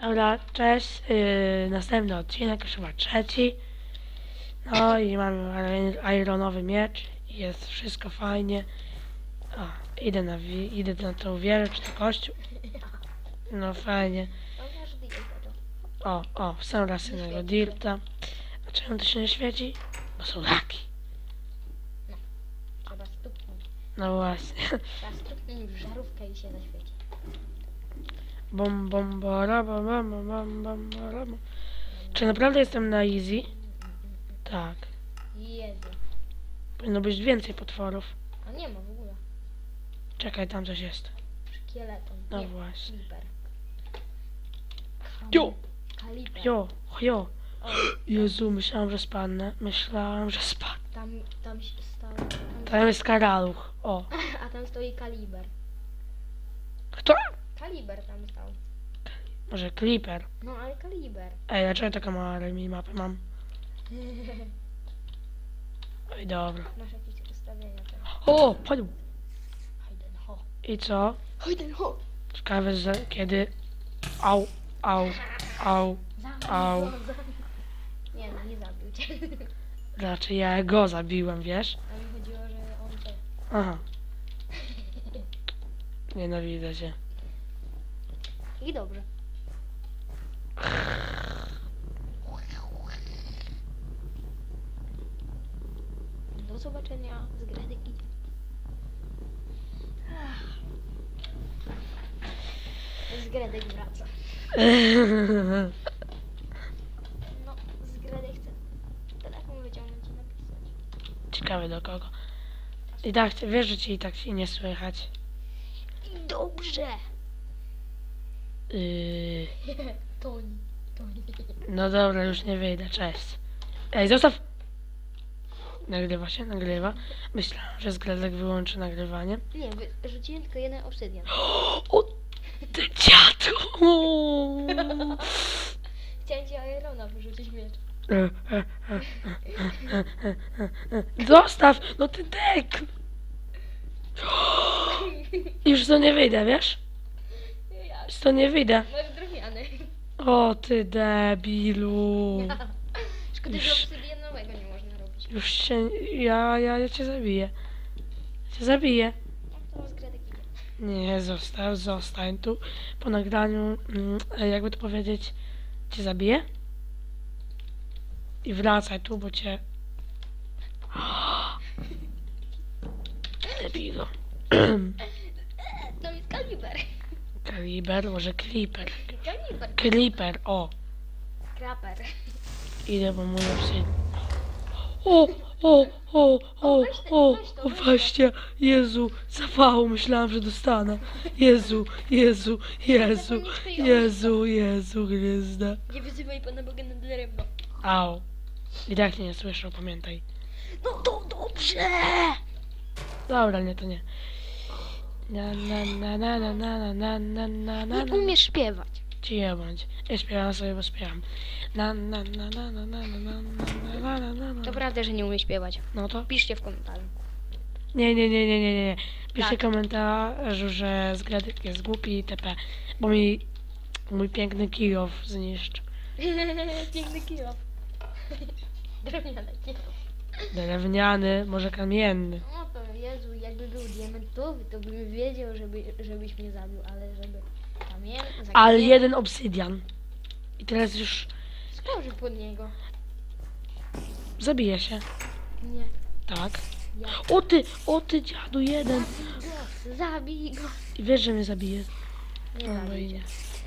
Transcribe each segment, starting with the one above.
Dobra, cześć. Yy, następny odcinek, już chyba trzeci. No i mamy iron- ironowy miecz. Jest wszystko fajnie. O, idę na, idę na tą wieżę, czy to kościół. No fajnie. O, o, sam raz innego dirta. A czemu to się nie świeci? Bo są laki. No właśnie. Trzeba w żarówkę i się zaświeci. Bom, bom, bara, bom, bom, bom, bom, bom, bara, bom. Czy naprawdę jestem na easy? Tak. Jezu. Powinno być więcej potworów. A nie ma w ogóle. Czekaj, tam coś jest. Szkieleton. No nie. właśnie. Kaliber. Jo! Jo, jo. O, Jezu, myślałam, że spadnę. Myślałam, że spadnę. tam, tam się stał. Tam, Tam jest karaluch. O. a tam stoi kaliber. Kto? Kaliber tam stał. Może Clipper. No ale kaliber. Ej, dlaczego taką małą minimapę mam? Oj, dobra. Masz jakieś ustawienia teraz. O, padł. Hayden ho. I co? Hayden ho. Ciekawe, że kiedy... Au, au, au. Zabił Au. go, zabił. Nie no, nie zabił cię. Znaczy, ja go zabiłem, wiesz? A mi chodziło, że on cię. Aha. Nienawidzę cię. I dobrze. Do zobaczenia. Zgredek idzie. Zgredek wraca. No, Zgredek chce telefon wyciągnąć i napisać. Ciekawe do kogo. I tak, wiesz, że ci i tak się nie słychać. I dobrze! Yy, no dobra, już nie wyjdę, cześć. Ej, zostaw! Nagrywa się, nagrywa. Myślałem, że Zgredek wyłączy nagrywanie. Nie, wyrzuciłem tylko jeden obsydian. O, ty dziadu! Chciałem ci Irona wyrzucić miecz. Zostaw! No ty dek! Już to nie wyjdę, wiesz? To nie wyjdę. masz drewniany. O ty debilu. Szkoda, że Już- obsydianowego nie można robić. Już się... Ja, ja, ja cię zabiję. Cię zabiję. To idzie? Nie, zostaw, zostań tu. Po nagraniu, mm, jakby to powiedzieć, cię zabiję. I wracaj tu, bo cię... Debilu. Kaliber, może Clipper. Kaliber. Clipper, o. Kraper. Idę, bo mój obsyd. O, o, o, o, weź te- o, weź to, o, weź to. właśnie, Jezu, zawału, myślałam, że dostanę. Jezu, Jezu, Jezu, Jezu, Jezu, Chryste. Nie wyzywaj Pana Boga na drewno. Au. I tak nie słyszał, pamiętaj. No to dobrze! Dobra, nie, to nie. Na, na, na, na, na, na, na, na, na, na, Nie umiesz śpiewać. Cicho bądź. Ja śpiewam sobie, bo śpiewam. Na, na, na, na, na, na, na, na, na, na, na, na, na. To prawda, że nie umiesz śpiewać. No to? Piszcie w komentarzu. Nie, nie, nie, nie, nie, nie. Piszcie Tak. komentarzu, że Zgredek jest głupi itp. Bo mi mój piękny kijow zniszczy. Piękny kilo. Drewniane kilo. Drewniany, może kamienny. No to Jezu, jakby był diamentowy, to bym wiedział, żeby, żebyś mnie zabił, ale żeby kamien... za Ale jeden obsydian. I teraz już Skorzy pod niego. zabije się. Nie. Tak. Ja. O ty, o ty dziadu jeden. Zabij go, zabij go. I wiesz, że mnie zabije. Nie no zabij i cię. nie.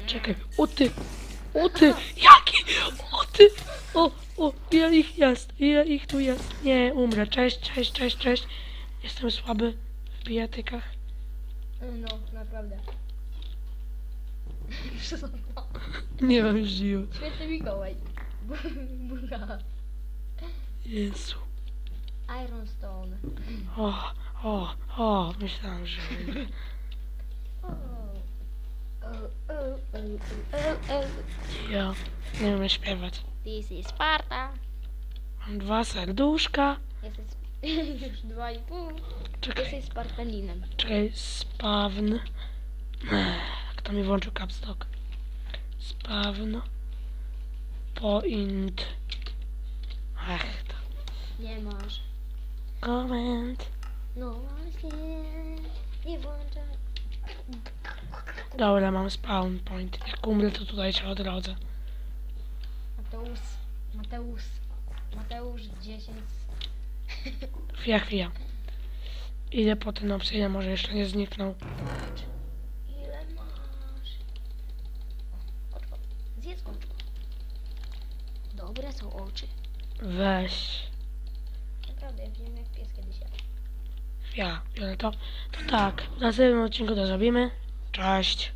Czekaj. O ty, o ty, jaki? O ty, o, o, ile ich jest, ile ich tu jest. Nie, umrę. Cześć, cześć, cześć, cześć. Jestem słaby w bijatykach. No, naprawdę. Nie mam sił. Święty Mikołaj. Buga. Jezu. Iron Stone. O, o, o, myślałem, że... Ja nie umiem śpiewać. This is Sparta. Mam dwa serduszka. Jesteś już dwa i pół. Czekaj, Jesteś Spartaninem. czekaj, spawn. Kto mi włączył capstock? Spawn. Point. Ach, to. Nie masz. Comment. No właśnie. Nie włączaj. Dobra, mam spawn point. Jak umrę, to tutaj się odrodzę. Mateusz. Mateusz. Mateusz 10. Chwila, chwila. Idę po ten obsydian, może jeszcze nie zniknął. Patrz. Ile masz? O, Oczko. Zjedz oczko. Dobre są oczy. Weź. Naprawdę, ja wiem jak pies kiedyś jadł. Chwila, biorę to. To tak, w następnym odcinku to zrobimy. Cześć.